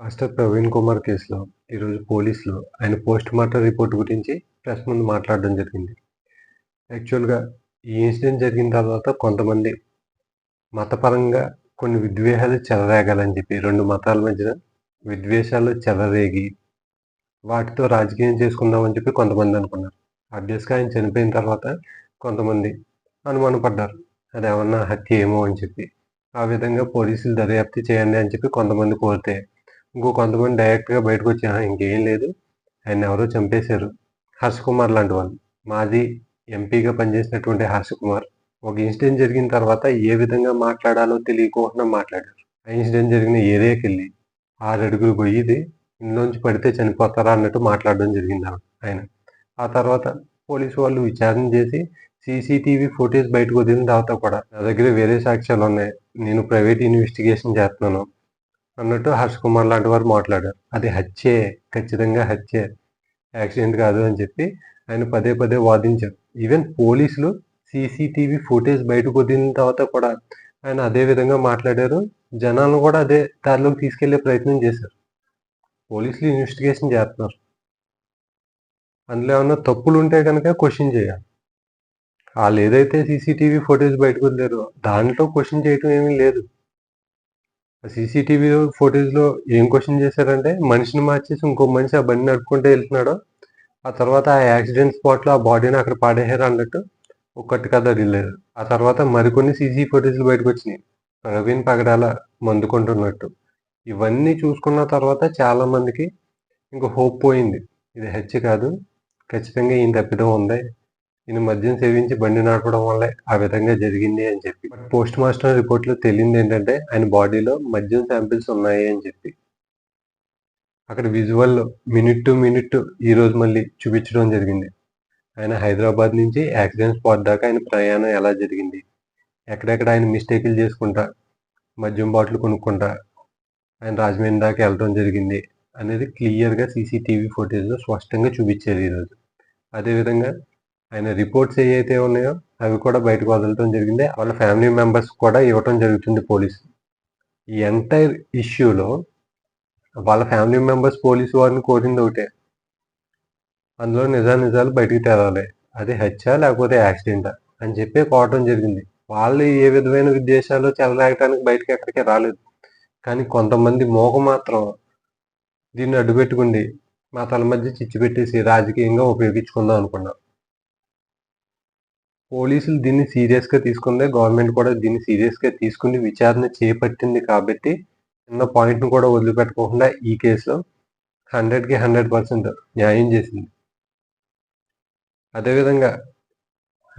Master Praveen Kumar కేసులో ఈరోజు పోలీసులు ఆయన పోస్ట్ మార్టం రిపోర్ట్ గురించి ప్రెస్ ముందు మాట్లాడడం జరిగింది. యాక్చువల్గా ఈ ఇన్సిడెంట్ జరిగిన తర్వాత కొంతమంది మతపరంగా కొన్ని విద్వేషాలు చెలరేగాలని చెప్పి రెండు మతాల మధ్యన విద్వేషాలు చెలరేగి వాటితో రాజకీయం చేసుకుందామని చెప్పి కొంతమంది అనుకున్నారు. అభ్యస్గా ఆయన చనిపోయిన తర్వాత కొంతమంది అనుమానపడ్డారు. అది ఏమన్నా హత్య ఏమో అని చెప్పి ఆ విధంగా పోలీసులు దర్యాప్తు చేయండి అని చెప్పి కొంతమంది కోరితే ఇంకో కొంతమంది డైరెక్ట్గా బయటకు వచ్చి ఇంకేం లేదు. ఆయన ఎవరో చంపేశారు. హర్ష కుమార్ లాంటి వాళ్ళు. మాజీ ఎంపీగా పనిచేసినటువంటి హర్ష కుమార్ ఒక ఇన్సిడెంట్ జరిగిన తర్వాత ఏ విధంగా మాట్లాడాలో తెలియకుండా మాట్లాడారు. ఆ ఇన్సిడెంట్ జరిగిన ఏరియాకి వెళ్ళి ఆరు అడుగులు పోయిది ఇంట్లోంచి పడితే చనిపోతారా అన్నట్టు మాట్లాడడం జరిగింది ఆయన. ఆ తర్వాత పోలీసు వాళ్ళు విచారణ చేసి సీసీటీవీ ఫుటేజ్ బయటకు వదిలిన తర్వాత కూడా నా దగ్గర వేరే సాక్ష్యాలు ఉన్నాయి. నేను ప్రైవేట్ ఇన్వెస్టిగేషన్ చేస్తున్నాను. అన్నట్టు హర్ష కుమార్ లాంటి వారు మాట్లాడారు. అది హత్యే ఖచ్చితంగా హత్యే యాక్సిడెంట్ కాదు అని చెప్పి ఆయన పదే పదే వాదించారు. ఈవెన్ పోలీసులు సీసీటీవీ ఫుటేజ్ బయటకు వదిలిన తర్వాత కూడా ఆయన అదే విధంగా మాట్లాడారు. జనాలను కూడా అదే దారిలోకి తీసుకెళ్ళే ప్రయత్నం చేశారు. పోలీసులు ఇన్వెస్టిగేషన్ చేస్తున్నారు. అందులో ఏమన్నా తప్పులు ఉంటే కనుక క్వశ్చన్ చేయాలి. వాళ్ళు ఏదైతే సీసీటీవీ ఫుటేజ్ బయటకు వదిలేరో దాంట్లో క్వశ్చన్ చేయటం ఏమీ లేదు. సీసీటీవీ ఫుటేజ్లో ఏం క్వశ్చన్ చేశారంటే మనిషిని మార్చేసి ఇంకో మనిషి ఆ బండి నడుపుకుంటూ వెళ్తున్నాడు ఆ తర్వాత ఆ యాక్సిడెంట్ స్పాట్లో ఆ బాడీని అక్కడ పాడేశారు అన్నట్టు ఒక్కటి కథ రిలేదు ఆ తర్వాత మరికొన్ని సీసీ ఫుటేజ్లు బయటకు వచ్చినాయి. ప్రవీణ్ పగడాల మందుకుంటున్నట్టు ఇవన్నీ చూసుకున్న తర్వాత చాలా మందికి ఇంక హోప్ పోయింది. ఇది హెచ్ కాదు. ఖచ్చితంగా ఈయన తప్పిదం ఉంది. ఈయన మద్యం సేవించి బండి నడపడం వల్లే ఆ విధంగా జరిగింది అని చెప్పి. పోస్ట్ మాస్టర్ రిపోర్ట్లో ఏంటంటే ఆయన బాడీలో మద్యం శాంపిల్స్ ఉన్నాయి అని చెప్పి. అక్కడ విజువల్ మినిట్ టు మినిట్ ఈ రోజు మళ్ళీ చూపించడం జరిగింది. ఆయన హైదరాబాద్ నుంచి యాక్సిడెంట్ స్పాట్ దాకా ఆయన ప్రయాణం ఎలా జరిగింది? ఎక్కడెక్కడ ఆయన మిస్టేకులు చేసుకుంటా మద్యం బాటిల్ కొనుక్కుంటా ఆయన రాజమండ్రి దాకా వెళ్ళడం జరిగింది అనేది క్లియర్గా సీసీటీవీ ఫుటేజ్లో స్పష్టంగా చూపించారు ఈరోజు అదేవిధంగా ఆయన రిపోర్ట్స్ ఏవైతే ఉన్నాయో అవి కూడా బయటకు వదలటం జరిగింది. వాళ్ళ ఫ్యామిలీ మెంబర్స్ కూడా ఇవ్వటం జరుగుతుంది పోలీసు. ఈ ఎంటైర్ ఇష్యూలో వాళ్ళ ఫ్యామిలీ మెంబర్స్ పోలీసు వారిని కోరింది ఒకటే. అందులో నిజా నిజాలు బయటికి తేవాలి అది హత్య లేకపోతే యాక్సిడెంటా అని చెప్పి కోవటం జరిగింది. వాళ్ళు ఏ విధమైన విద్వేషాలు చెలరాగటానికి బయటకి ఎక్కడికి రాలేదు. కానీ కొంతమంది మోగ మాత్రం దీన్ని అడ్డుపెట్టుకుండి మా తల మధ్య చిచ్చు పెట్టేసి రాజకీయంగా ఉపయోగించుకుందాం అనుకున్నాం. పోలీసులు దీన్ని సీరియస్గా తీసుకుంది గవర్నమెంట్ కూడా దీన్ని సీరియస్గా తీసుకుని విచారణ చేపట్టింది కాబట్టి చిన్న పాయింట్ను కూడా వదిలిపెట్టకుండా ఈ కేసులో హండ్రెడ్కి హండ్రెడ్ పర్సెంట్ న్యాయం చేసింది. అదేవిధంగా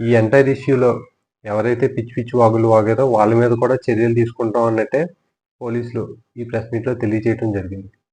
ఈ ఎంటైర్ ఇష్యూలో ఎవరైతే పిచ్చి పిచ్చి వాగులు వాగారో వాళ్ళ మీద కూడా చర్యలు తీసుకుంటాం అన్నట్టే పోలీసులు ఈ ప్రెస్ మీట్లో తెలియజేయడం జరిగింది.